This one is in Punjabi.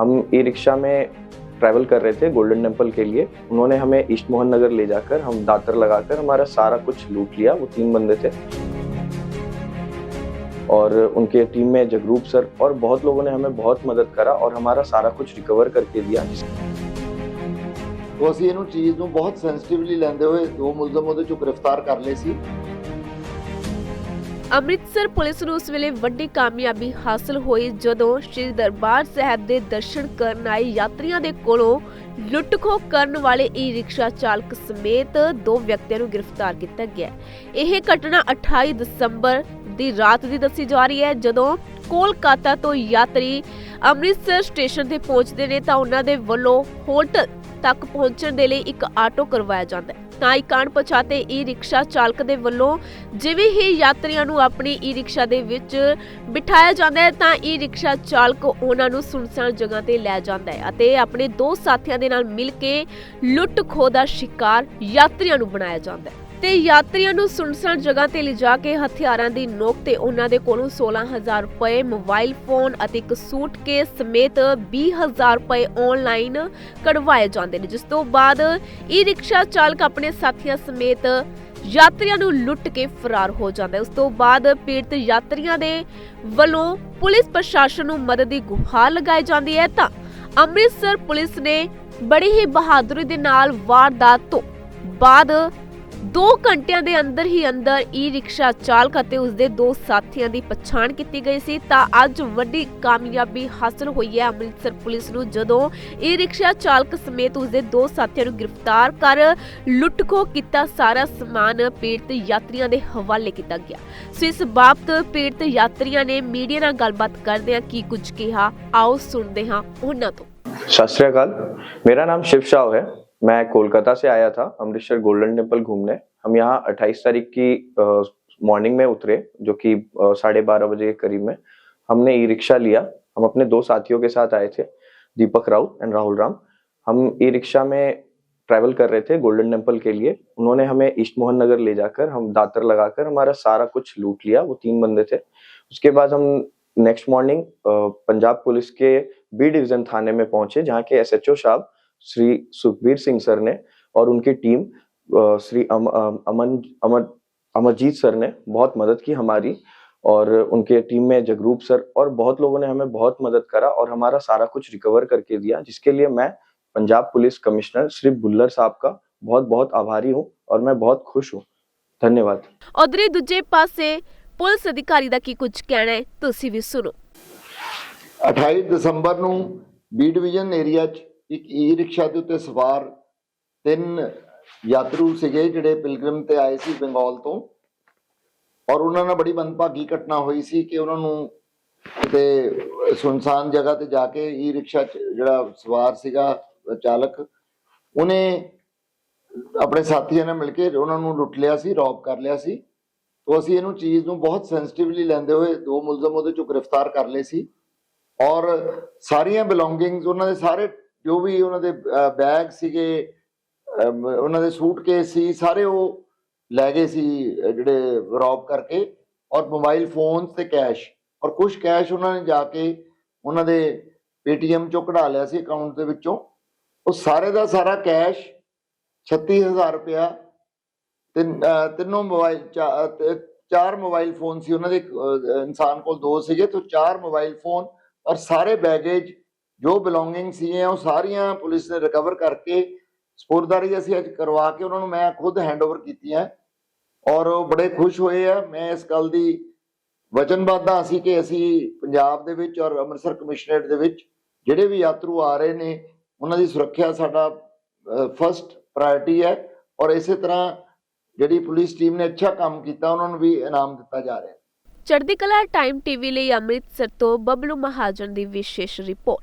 हम ई रिक्शा में ट्रैवल कर रहे थे गोल्डन टेम्पल के लिए उन्होंने हमें ईस्ट मोहन नगर ले जाकर हम दातर लगाकर हमारा सारा कुछ लूट लिया वो तीन बंदे थे और उनके टीम में जगरूप सर और बहुत लोगों ने हमें बहुत मदद करा और हमारा सारा कुछ रिकवर करके दिया ਤੋ ਅਸੀਂ ਇਹਨੂੰ ਚੀਜ਼ ਨੂੰ ਬਹੁਤ ਸੈਂਸਿਟਿਵਲੀ ਲੈਂਦੇ ਹੋਏ ਦੋ ਮੁਲਜ਼ਮ ਉਹਦੇ ਚੋਂ ਗ੍ਰਿਫਤਾਰ ਕਰ ਲਏ ਸੀ ਅੰਮ੍ਰਿਤਸਰ ਪੁਲਿਸ ਨੂੰ ਉਸ ਵੇਲੇ ਵੱਡੀ ਕਾਮਯਾਬੀ ਹਾਸਲ ਹੋਈ ਜਦੋਂ ਸ੍ਰੀ ਦਰਬਾਰ ਸਾਹਿਬ ਦੇ ਦਰਸ਼ਨ ਕਰਨ ਆਏ ਯਾਤਰੀਆਂ ਦੇ ਕੋਲੋਂ ਲੁੱਟਖੋ ਕਰਨ ਵਾਲੇ ਈ ਰਿਕਸ਼ਾ ਚਾਲਕ ਸਮੇਤ ਦੋ ਵਿਅਕਤੀਆਂ ਨੂੰ ਗ੍ਰਿਫਤਾਰ ਕੀਤਾ ਗਿਆ। ਇਹ ਘਟਨਾ 28 ਦਸੰਬਰ ਦੀ ਰਾਤ ਦੀ ਦੱਸੀ ਜਾ ਰਹੀ ਹੈ। ਜਦੋਂ ਕੋਲਕਾਤਾ ਤੋਂ ਯਾਤਰੀ ਅੰਮ੍ਰਿਤਸਰ ਸਟੇਸ਼ਨ ਤੇ ਪਹੁੰਚਦੇ ਨੇ ਤਾਂ ਉਹਨਾਂ ਦੇ ਵੱਲੋਂ ਹੋਟਲ ਤੱਕ ਪਹੁੰਚਣ ਦੇ ਲਈ ਇੱਕ ਆਟੋ ਕਰਵਾਇਆ ਜਾਂਦਾ ਹੈ। ਤਾਂ ਇੱਕ ਅਣਪਛਾਤੇ ਈ ਰਿਕਸ਼ਾ ਚਾਲਕ ਦੇ ਵੱਲੋਂ ਜਿਵੇਂ ਹੀ ਯਾਤਰੀਆਂ ਨੂੰ ਆਪਣੀ ਈ ਰਿਕਸ਼ਾ ਦੇ ਵਿੱਚ ਬਿਠਾਇਆ ਜਾਂਦਾ ਹੈ, ਤਾਂ ਈ ਰਿਕਸ਼ਾ ਚਾਲਕ ਉਹਨਾਂ ਨੂੰ ਸੁਨਸਾਨ ਜਗ੍ਹਾ ਤੇ ਲੈ ਜਾਂਦਾ ਹੈ ਅਤੇ ਆਪਣੇ ਦੋ ਸਾਥੀਆਂ ਦੇ ਨਾਲ ਮਿਲ ਕੇ ਲੁੱਟ ਖੋਹ ਦਾ ਸ਼ਿਕਾਰ ਯਾਤਰੀਆਂ ਨੂੰ ਬਣਾਇਆ ਜਾਂਦਾ ਹੈ। ਤੇ ਯਾਤਰੀਆਂ ਨੂੰ ਸੁਨਸਾਨ ਜਗ੍ਹਾ ਤੇ ਲਿਜਾ ਕੇ ਹਥਿਆਰਾਂ ਦੀ ਨੋਕ ਤੇ ਉਹਨਾਂ ਦੇ ਕੋਲੋਂ 16000 ਰੁਪਏ ਮੋਬਾਈਲ ਫੋਨ ਅਤੇ ਇੱਕ ਸੂਟਕੇਸ ਸਮੇਤ 20000 ਰੁਪਏ ਆਨਲਾਈਨ ਕਢਵਾਏ ਜਾਂਦੇ ਨੇ। ਜਿਸ ਤੋਂ ਬਾਅਦ ਈ ਰਿਕਸ਼ਾ ਚਾਲਕ ਆਪਣੇ ਸਾਥੀਆਂ ਸਮੇਤ ਯਾਤਰੀਆਂ ਨੂੰ ਲੁੱਟ ਕੇ ਫਰਾਰ ਹੋ ਜਾਂਦਾ ਹੈ। ਉਸ ਤੋਂ ਬਾਅਦ ਪੀੜਤ ਯਾਤਰੀਆਂ ਦੇ ਵੱਲੋਂ ਪੁਲਿਸ ਪ੍ਰਸ਼ਾਸਨ ਨੂੰ ਮਦਦ ਦੀ ਗੁਹਾਰ ਲਗਾਈ ਜਾਂਦੀ ਹੈ ਤਾਂ ਅੰਮ੍ਰਿਤਸਰ ਪੁਲਿਸ ਨੇ ਬੜੀ ਹੀ ਬਹਾਦਰੀ ਦੇ ਨਾਲ ਵਾਰਦਾਤ ਤੋਂ ਬਾਅਦ ਦੋ ਘੰਟਿਆਂ ਦੇ ਅੰਦਰ ਹੀ ਅੰਦਰ ਈ ਰਿਕਸ਼ਾ ਚਾਲਕ ਅਤੇ ਉਸਦੇ ਦੋ ਸਾਥੀਆਂ ਦੀ ਪਛਾਣ ਕੀਤੀ ਗਈ ਸੀ। ਤਾਂ ਅੱਜ ਵੱਡੀ ਕਾਮਯਾਬੀ ਹਾਸਲ ਹੋਈ ਹੈ। ਅੰਮ੍ਰਿਤਸਰ ਪੁਲਿਸ ਨੂੰ ਜਦੋਂ ਈ ਰਿਕਸ਼ਾ ਚਾਲਕ ਸਮੇਤ ਉਸਦੇ ਦੋ ਸਾਥੀਆਂ ਨੂੰ ਗ੍ਰਿਫਤਾਰ ਕਰ ਲੁੱਟਖੋ ਕੀਤਾ, ਸਾਰਾ ਸਮਾਨ ਪੀੜਤ ਯਾਤਰੀਆਂ ਦੇ ਹਵਾਲੇ ਕੀਤਾ ਗਿਆ। ਸੋ ਇਸ ਬਾਬਤ ਪੀੜਤ ਯਾਤਰੀਆਂ ਨੇ ਮੀਡੀਆ ਨਾਲ ਗੱਲਬਾਤ ਕਰਦਿਆਂ ਕੀ ਕੁਝ ਕਿਹਾ? ਆਓ ਸੁਣਦੇ ਹਾਂ ਉਹਨਾਂ ਤੋਂ। ਸਤਿ ਸ਼੍ਰੀ ਅਕਾਲ। ਮੇਰਾ ਨਾਮ ਸ਼ਿਵ ਸ਼ਾਹ ਹੈ। मैं कोलकाता से आया था, अमृतसर गोल्डन टेंपल घूमने। हम यहाँ 28 तारीख की मॉर्निंग में उतरे, जो कि साढ़े बारह बजे के करीब में। हमने ई रिक्शा लिया। हम अपने दो साथियों के साथ आए थे, दीपक राउत एंड राहुल राम। हम ई रिक्शा में ट्रैवल कर रहे थे गोल्डन टेंपल के लिए। उन्होंने हमें ईस्ट मोहन नगर ले जाकर, हम दातर लगाकर हमारा सारा कुछ लूट लिया। वो तीन बंदे थे। उसके बाद हम नेक्स्ट मॉर्निंग पंजाब पुलिस के बी डिवीज़न थाने में पहुँचे, जहाँ के एसएचओ साहब श्री सुखबीर सिंह सर ने और उनकी टीम अ, श्री अम, अ, अमन अमर अमरजीत सर ने बहुत मदद की हमारी और उनके टीम में जगरूप सर और बहुत लोगों ने हमें बहुत मदद करा और हमारा सारा कुछ रिकवर करके दिया जिसके लिए मैं पंजाब पुलिस कमिश्नर श्री बुल्लर साहब का बहुत बहुत आभारी हूँ और मैं बहुत खुश हूँ धन्यवाद ਉਧਰੇ ਦੂਜੇ ਪਾਸੇ ਪੁਲਿਸ ਅਧਿਕਾਰੀ ਦਾ ਕੀ ਕੁਝ ਕਹਿਣਾ ਹੈ ਤੁਸੀਂ ਵੀ ਸੁਣੋ 28 ਦਸੰਬਰ ਨੂੰ ਬੀ ਡਿਵੀਜ਼ਨ ਏਰੀਆ 'ਚ ਇੱਕ ਈ ਰਿਕਸ਼ਾ ਦੇ ਉੱਤੇ ਸਵਾਰ ਤਿੰਨ ਯਾਤਰੂ ਸੀਗੇ ਜਿਹੜੇ ਪਿਲਗ੍ਰਿਮ ਤੇ ਆਏ ਸੀ ਬੰਗਾਲ ਤੋਂ। ਔਰ ਉਹਨਾਂ ਨਾਲ ਬੜੀ ਮੰਦਭਾਗੀ ਘਟਨਾ ਹੋਈ ਸੀ ਕਿ ਉਹਨਾਂ ਨੂੰ ਕਿਤੇ ਸੁਨਸਾਨ ਜਗ੍ਹਾ ਤੇ ਜਾ ਕੇ ਈ ਰਿਕਸ਼ਾ ਜਿਹੜਾ ਸਵਾਰ ਸੀਗਾ ਚਾਲਕ, ਉਹਨੇ ਆਪਣੇ ਸਾਥੀਆਂ ਨਾਲ ਮਿਲ ਕੇ ਉਹਨਾਂ ਨੂੰ ਲੁੱਟ ਲਿਆ ਸੀ, ਰੌਬ ਕਰ ਲਿਆ ਸੀ। ਤੋਂ ਅਸੀਂ ਇਹਨੂੰ ਚੀਜ਼ ਨੂੰ ਬਹੁਤ ਸੈਂਸਿਟਿਵਲੀ ਲੈਂਦੇ ਹੋਏ ਦੋ ਮੁਲਜ਼ਮ ਉਹਦੇ ਚੋਂ ਗ੍ਰਿਫਤਾਰ ਕਰ ਲਏ ਸੀ। ਔਰ ਸਾਰੀਆਂ ਬਿਲੋਂਗਿੰਗਸ, ਉਹਨਾਂ ਦੇ ਸਾਰੇ ਜੋ ਵੀ ਉਹਨਾਂ ਦੇ ਬੈਗ ਸੀਗੇ ਉਹਨਾਂ ਦੇ ਸੂਟਕੇਸ ਸੀ ਸਾਰੇ ਉਹ ਲੈ ਗਏ ਸੀ ਜਿਹੜੇ ਰੌਬ ਕਰਕੇ ਔਰ ਮੋਬਾਈਲ ਫੋਨਸ ਤੇ ਕੈਸ਼ ਔਰ ਕੁਝ ਕੈਸ਼ ਉਹਨਾਂ ਨੇ ਜਾ ਕੇ ਉਹਨਾਂ ਦੇ ਪੇਟੀਐਮ ਚੋਂ ਕਢਾ ਲਿਆ ਸੀ ਅਕਾਊਂਟ ਦੇ ਵਿੱਚੋਂ। ਉਹ ਸਾਰੇ ਦਾ ਸਾਰਾ ਕੈਸ਼ 36000 ਰੁਪਇਆ ਤਿੰਨ ਅਹ, ਤਿੰਨੋਂ ਮੋਬਾਈਲ ਚਾਰ ਮੋਬਾਈਲ ਫੋਨ ਸੀ। ਉਹਨਾਂ ਦੇ ਇਨਸਾਨ ਕੋਲ ਦੋ ਸੀਗੇ ਤੋਂ ਚਾਰ ਮੋਬਾਈਲ ਫੋਨ ਔਰ ਸਾਰੇ ਬੈਗੇਜ ਜੋ ਬਿਲੋਂਗਿੰਗ ਸੀ ਉਹ ਸਾਰੀਆਂ ਪੁਲਿਸ ਨੇ ਰਿਕਵਰ ਕਰਕੇ ਸਪੋਰਟਦਾਰੀ ਅਸੀਂ ਅੱਜ ਕਰਵਾ ਕੇ ਉਹਨਾਂ ਨੂੰ ਮੈਂ ਖੁਦ ਹੈਂਡਓਵਰ ਕੀਤੀਆਂ ਔਰ ਉਹ ਬੜੇ ਖੁਸ਼ ਹੋਏ ਆ। ਮੈਂ ਇਸ ਗੱਲ ਦੀ ਵਚਨਬੱਧ ਸੀ ਅਸੀਂ ਕਿ ਅਸੀਂ ਪੰਜਾਬ ਦੇ ਵਿੱਚ ਔਰ ਅੰਮ੍ਰਿਤਸਰ ਕਮਿਸ਼ਨਰੇਟ ਦੇ ਵਿੱਚ ਜਿਹੜੇ ਵੀ ਯਾਤਰੂ ਆ ਰਹੇ ਨੇ, ਉਹਨਾਂ ਦੀ ਸੁਰੱਖਿਆ ਸਾਡਾ ਫਸਟ ਪ੍ਰਾਇੋਰਟੀ ਹੈ ਔਰ ਇਸੇ ਤਰ੍ਹਾਂ ਜਿਹੜੀ ਪੁਲਿਸ ਟੀਮ ਨੇ ਅੱਛਾ ਕੰਮ ਕੀਤਾ, ਉਹਨਾਂ ਨੂੰ ਵੀ ਇਨਾਮ ਦਿੱਤਾ ਜਾ ਰਿਹਾ ਹੈ। ਚੜ੍ਹਦੀ ਕਲਾ ਟਾਈਮ ਟੀਵੀ ਲਈ ਅੰਮ੍ਰਿਤਸਰ ਤੋਂ ਬਬਲੂ ਮਹਾਜਨ ਦੀ ਵਿਸ਼ੇਸ਼ ਰਿਪੋਰਟ।